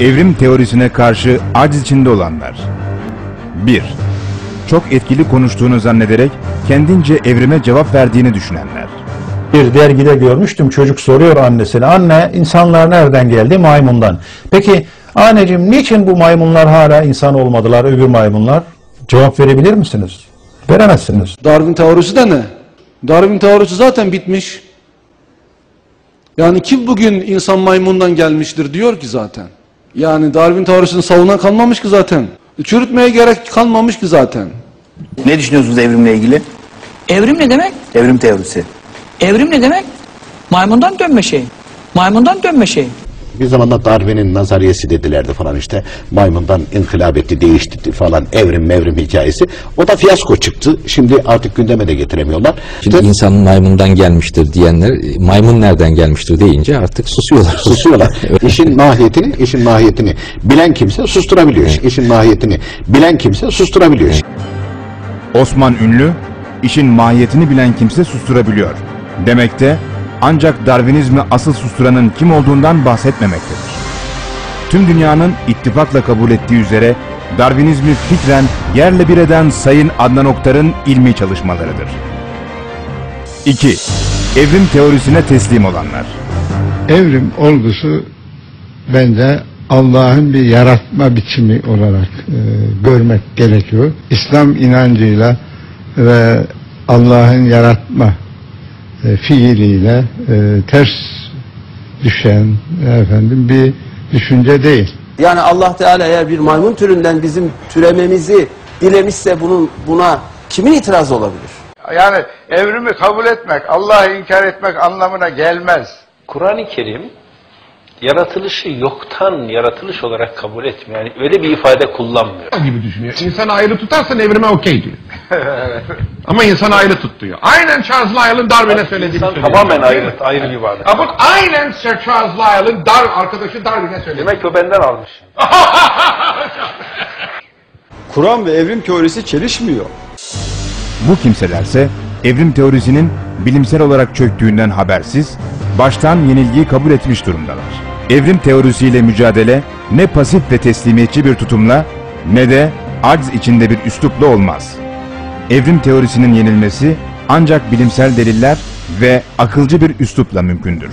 Evrim teorisine karşı aciz içinde olanlar. 1. Çok etkili konuştuğunu zannederek kendince evrime cevap verdiğini düşünenler. Bir dergide görmüştüm çocuk soruyor annesine. Anne insanlar nereden geldi? Maymundan. Peki anneciğim niçin bu maymunlar hala insan olmadılar öbür maymunlar? Cevap verebilir misiniz? Veremezsiniz. Darwin teorisi de ne? Darwin teorisi zaten bitmiş. Yani kim bugün insan maymundan gelmiştir diyor ki zaten. Yani Darwin teorisini savunan kalmamış ki zaten. Çürütmeye gerek kalmamış ki zaten. Ne düşünüyorsunuz evrimle ilgili? Evrim ne demek? Evrim teorisi. Evrim ne demek? Maymundan dönme şey. Maymundan dönme şey. Bir zamanlar Darwin'in nazariyesi dedilerdi falan işte maymundan inkılap etti, değişti falan evrim mevrim hikayesi. O da fiyasko çıktı. Şimdi artık gündeme de getiremiyorlar. Şimdi İşte insan maymundan gelmiştir diyenler e, maymun nereden gelmiştir deyince artık susuyorlar. susuyorlar. işin mahiyetini, işin mahiyetini bilen kimse susturabiliyor. İşin mahiyetini bilen kimse susturabiliyor. Osman Ünlü, işin mahiyetini bilen kimse susturabiliyor. Demekte ancak Darwinizmi asıl susturanın kim olduğundan bahsetmemektedir. Tüm dünyanın ittifakla kabul ettiği üzere Darwinizmi fikren yerle bir eden Sayın Adnan Oktar'ın ilmi çalışmalarıdır. 2. Evrim teorisine teslim olanlar. evrim olgusu bence Allah'ın bir yaratma biçimi olarak e, görmek gerekiyor. İslam inancıyla ve Allah'ın yaratma e, fiiliyle e, ters düşen efendim bir düşünce değil. Yani Allah Teala eğer bir maymun türünden bizim türememizi dilemişse bunun buna kimin itirazı olabilir? Yani evrimi kabul etmek, Allah'ı inkar etmek anlamına gelmez. Kur'an-ı Kerim yaratılışı yoktan yaratılış olarak kabul etmiyor. Yani öyle bir ifade kullanmıyor. gibi düşünüyor. İnsanı ayrı tutarsan evrime okey diyor. Ama insanı ayrı tut diyor. Aynen Charles Lyell'ın Darwin'e söylediğini İnsan söylüyor. tamamen ayrı, ayrı bir varlık. Ha bak aynen Sir Charles Lyell'ın Dar arkadaşı Darwin'e söyledi. Demek ki o benden almış. Kur'an ve evrim teorisi çelişmiyor. Bu kimselerse evrim teorisinin bilimsel olarak çöktüğünden habersiz, baştan yenilgiyi kabul etmiş durumdalar. Evrim teorisiyle mücadele ne pasif ve teslimiyetçi bir tutumla ne de acz içinde bir üslupla olmaz. Evrim teorisinin yenilmesi ancak bilimsel deliller ve akılcı bir üslupla mümkündür.